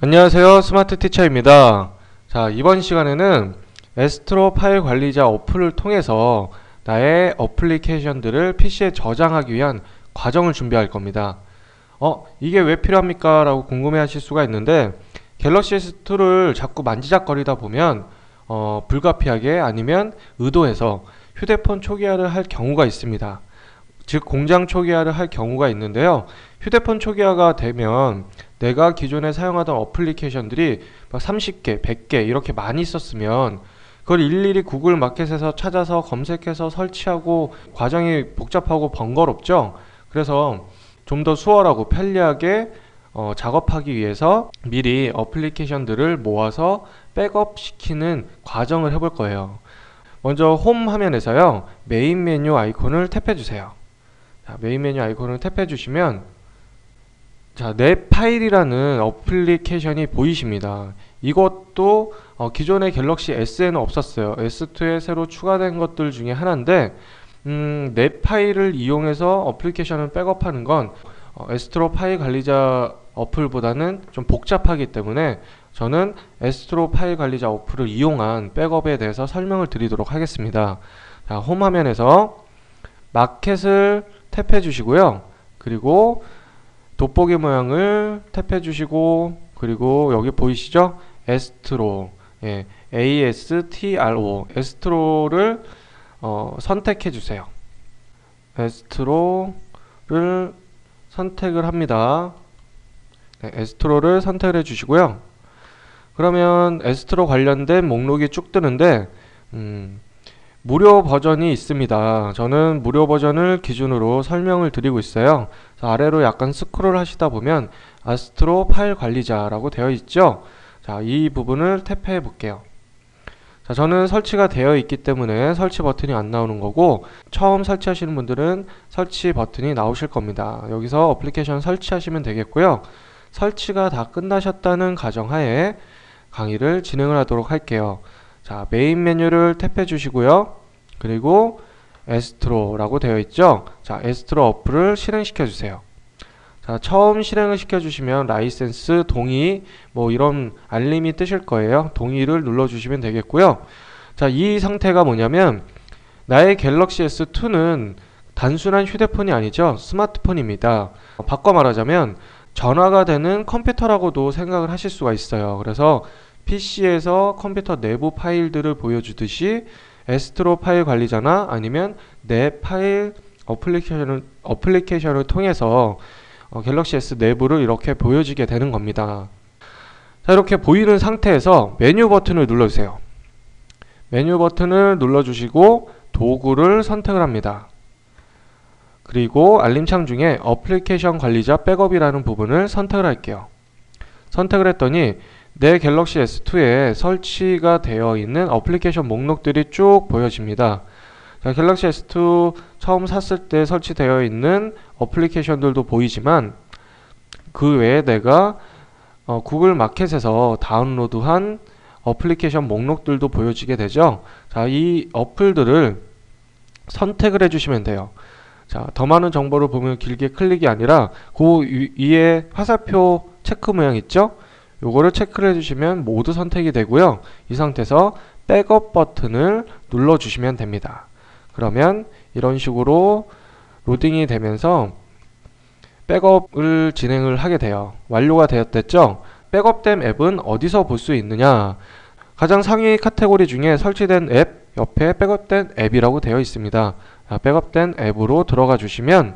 안녕하세요. 스마트 티처입니다. 자, 이번 시간에는 에스트로 파일 관리자 어플을 통해서 나의 어플리케이션들을 PC에 저장하기 위한 과정을 준비할 겁니다. 어, 이게 왜 필요합니까? 라고 궁금해 하실 수가 있는데, 갤럭시 S2를 자꾸 만지작거리다 보면, 어, 불가피하게 아니면 의도해서 휴대폰 초기화를 할 경우가 있습니다. 즉, 공장 초기화를 할 경우가 있는데요. 휴대폰 초기화가 되면 내가 기존에 사용하던 어플리케이션들이 막 30개, 100개 이렇게 많이 있었으면 그걸 일일이 구글 마켓에서 찾아서 검색해서 설치하고 과정이 복잡하고 번거롭죠. 그래서 좀 더 수월하고 편리하게 어, 작업하기 위해서 미리 어플리케이션들을 모아서 백업 시키는 과정을 해볼 거예요. 먼저 홈 화면에서요. 메인 메뉴 아이콘을 탭해 주세요. 자, 메인 메뉴 아이콘을 탭해 주시면 자, 내 파일이라는 어플리케이션이 보이십니다. 이것도 어, 기존의 갤럭시 S에는 없었어요. S2에 새로 추가된 것들 중에 하나인데 음, 내 파일을 이용해서 어플리케이션을 백업하는 건 어, 에스트로 파일 관리자 어플보다는 좀 복잡하기 때문에 저는 에스트로 파일 관리자 어플을 이용한 백업에 대해서 설명을 드리도록 하겠습니다. 자, 홈 화면에서 마켓을 탭해 주시고요. 그리고 돋보기 모양을 탭해 주시고 그리고 여기 보이시죠? 에스트로 예, ASTRO 에스트로를 어, 선택해 주세요. 에스트로를 선택을 합니다. 네, 에스트로를 선택을 해 주시고요. 그러면 에스트로 관련된 목록이 쭉 뜨는데 음, 무료 버전이 있습니다. 저는 무료 버전을 기준으로 설명을 드리고 있어요. 아래로 약간 스크롤 하시다 보면 아스트로 파일 관리자라고 되어 있죠. 자, 이 부분을 탭해 볼게요. 자, 저는 설치가 되어 있기 때문에 설치 버튼이 안 나오는 거고 처음 설치하시는 분들은 설치 버튼이 나오실 겁니다. 여기서 어플리케이션 설치하시면 되겠고요. 설치가 다 끝나셨다는 가정하에 강의를 진행을 하도록 할게요. 자, 메인 메뉴를 탭해 주시고요. 그리고 에스트로라고 되어 있죠. 자, 에스트로 어플을 실행시켜 주세요. 자, 처음 실행을 시켜 주시면 라이센스, 동의, 뭐 이런 알림이 뜨실 거예요. 동의를 눌러 주시면 되겠고요. 자, 이 상태가 뭐냐면 나의 갤럭시 S2는 단순한 휴대폰이 아니죠. 스마트폰입니다. 바꿔 말하자면 전화가 되는 컴퓨터라고도 생각을 하실 수가 있어요. 그래서 PC에서 컴퓨터 내부 파일들을 보여주듯이 에스트로 파일 관리자나 아니면 내 파일 어플리케이션을, 어플리케이션을 통해서 어, 갤럭시 S 내부를 이렇게 보여지게 되는 겁니다. 자, 이렇게 보이는 상태에서 메뉴 버튼을 눌러주세요. 메뉴 버튼을 눌러주시고 도구를 선택을 합니다. 그리고 알림창 중에 어플리케이션 관리자 백업이라는 부분을 선택을 할게요. 선택을 했더니 내 갤럭시 S2에 설치가 되어 있는 어플리케이션 목록들이 쭉 보여집니다. 자, 갤럭시 S2 처음 샀을 때 설치되어 있는 어플리케이션들도 보이지만 그 외에 내가 어, 구글 마켓에서 다운로드한 어플리케이션 목록들도 보여지게 되죠. 자, 이 어플들을 선택을 해주시면 돼요. 자, 더 많은 정보를 보면 길게 클릭이 아니라 그 위에 화살표 체크 모양 있죠? 요거를 체크를 해주시면 모두 선택이 되고요. 이 상태에서 백업 버튼을 눌러주시면 됩니다. 그러면 이런 식으로 로딩이 되면서 백업을 진행을 하게 돼요. 완료가 되었댔죠? 백업된 앱은 어디서 볼 수 있느냐? 가장 상위 카테고리 중에 설치된 앱 옆에 백업된 앱이라고 되어 있습니다. 백업된 앱으로 들어가 주시면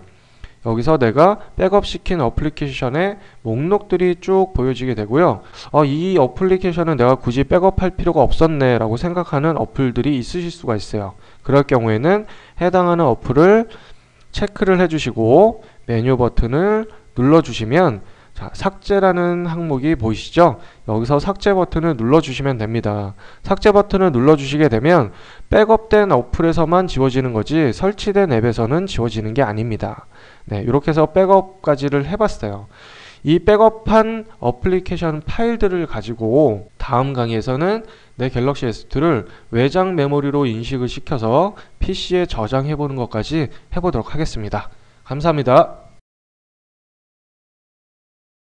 여기서 내가 백업 시킨 어플리케이션의 목록들이 쭉 보여지게 되고요. 어, 이 어플리케이션은 내가 굳이 백업할 필요가 없었네 라고 생각하는 어플들이 있으실 수가 있어요. 그럴 경우에는 해당하는 어플을 체크를 해주시고 메뉴 버튼을 눌러주시면 자, 삭제라는 항목이 보이시죠? 여기서 삭제 버튼을 눌러주시면 됩니다. 삭제 버튼을 눌러주시게 되면 백업된 어플에서만 지워지는 거지 설치된 앱에서는 지워지는 게 아닙니다. 네, 이렇게 해서 백업까지를 해봤어요. 이 백업한 어플리케이션 파일들을 가지고 다음 강의에서는 내 갤럭시 S2를 외장 메모리로 인식을 시켜서 PC에 저장해 보는 것까지 해보도록 하겠습니다. 감사합니다.